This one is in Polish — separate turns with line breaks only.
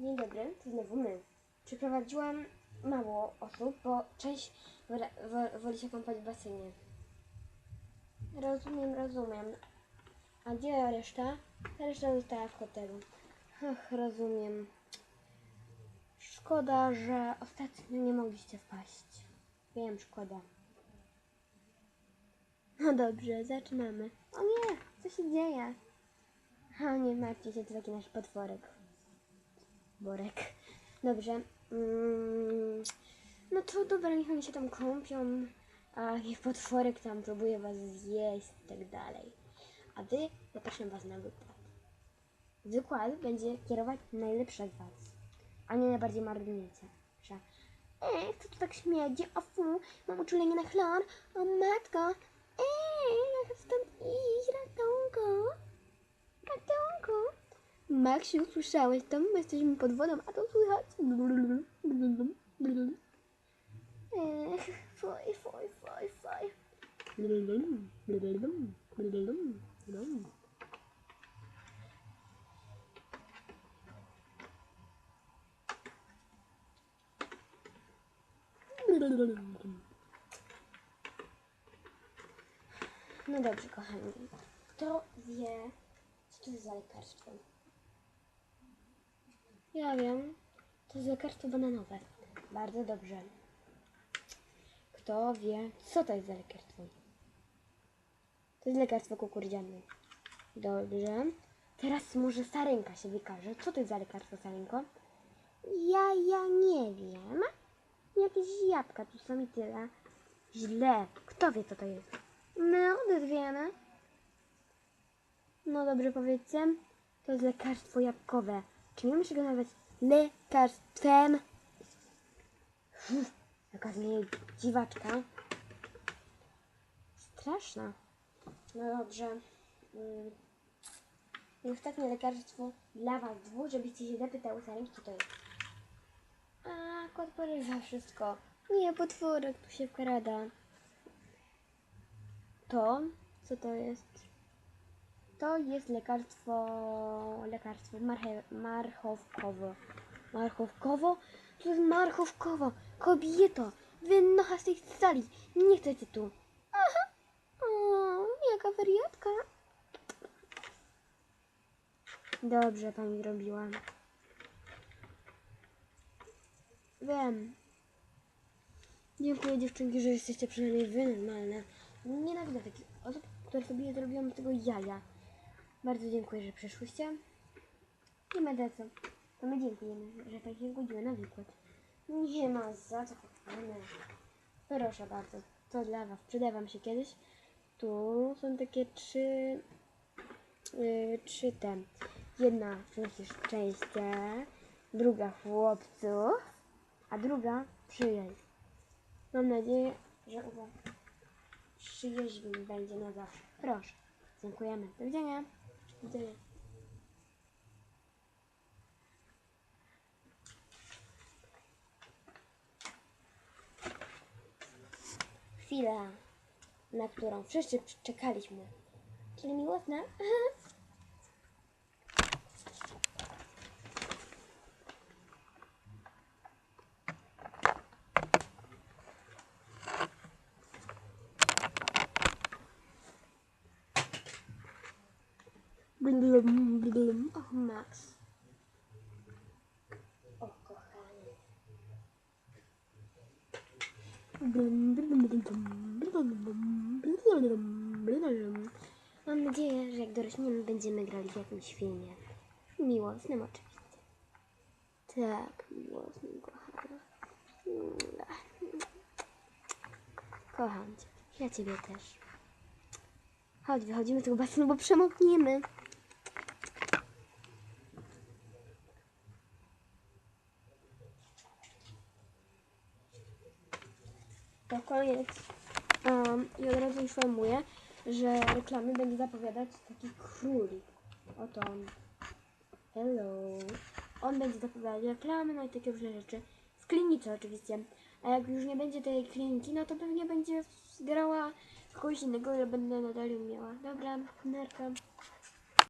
Dzień dobry, to znowu my. Przyprowadziłam mało osób, bo część woli się kąpać w basenie. Rozumiem, rozumiem. A gdzie reszta? Ta reszta została w hotelu. Ach, rozumiem. Szkoda, że ostatnio nie mogliście wpaść. Wiem, szkoda. No dobrze, zaczynamy. O nie, co się dzieje? O nie martwcie się, to taki nasz potworek. Borek. Dobrze. Mm, no to dobra, niech oni się tam kąpią, a ich potworek tam próbuje was zjeść i tak dalej. A wy zapraszam was na wykład. Wykład będzie kierować najlepsza z was, a nie najbardziej marudnięcia. Ej, kto tu tak śmierdzi? O fu, mam uczulenie na chlor. O matko. Ej, jak Maksiu, słyszałeś to? My jesteśmy pod wodą, a to słychać. No dobrze, kochani. Kto wie, co to jest za lekarstwo? Ja wiem. To jest lekarstwo bananowe. Bardzo dobrze. Kto wie, co to jest za lekarstwo? To jest lekarstwo kukurydziane. Dobrze. Teraz może Sarenka się wykaże. Co to jest za lekarstwo, Sarenko? Ja, ja nie wiem. Jakieś jabłka tu są i tyle. Źle. Kto wie, co to jest? My odwiemy. No dobrze, powiedzcie. To jest lekarstwo jabłkowe. Czy nie go nazwać lekarstwem? Uff, Jaka z niej dziwaczka. Straszna. No dobrze. Mm. I ostatnie lekarstwo dla was dwóch, żebyście się zapytały sami, co to jest. A, kot porywa wszystko. Nie, potworek tu się wkrada. To, co to jest? To jest lekarstwo, lekarstwo marche, marchowkowo. Marchowkowo? To jest marchowkowo. Kobieto, wynocha z tej sali. Nie chcę cię tu. Aha. O, jaka wariatka. Dobrze pani zrobiła. Wiem. Dziękuję dziewczynki, że jesteście przynajmniej wy normalne. Nienawidzę takich osób, które sobie zrobią z tego jaja. Bardzo dziękuję, że przyszłyście. Nie ma za co. To my dziękujemy, że tak się zgodziła na wykład. Nie ma za co, kochane. Proszę bardzo, to dla was. Przyda wam się kiedyś. Tu są takie trzy... Yy, trzy te. Jedna przynosisz szczęście, druga chłopców, a druga przyjaźń. Mam nadzieję, że u was przyjaźń będzie na zawsze. Proszę. Dziękujemy. Do widzenia. Do widzenia. Chwila, na którą wszyscy czekaliśmy. Czyli miłosna. Blum, blum. Och, Max. O, kochany. Blum, blum, blum, blum, blum, blum, blum. Mam nadzieję, że jak dorośniemy, będziemy grali w jakimś filmie. Miłosnym oczywiście. Tak, miłosnym, kochana. Kocham cię. Ja ciebie też. Chodź, wychodzimy z tego basenu, bo przemokniemy. To koniec. Um, I od razu informuję, że reklamy będzie zapowiadać taki królik. Oto on. Hello. On będzie zapowiadać reklamy, no i takie różne rzeczy. W klinice oczywiście. A jak już nie będzie tej kliniki, no to pewnie będzie grała kogoś innego, ja będę nadal miała. Dobra, nerka.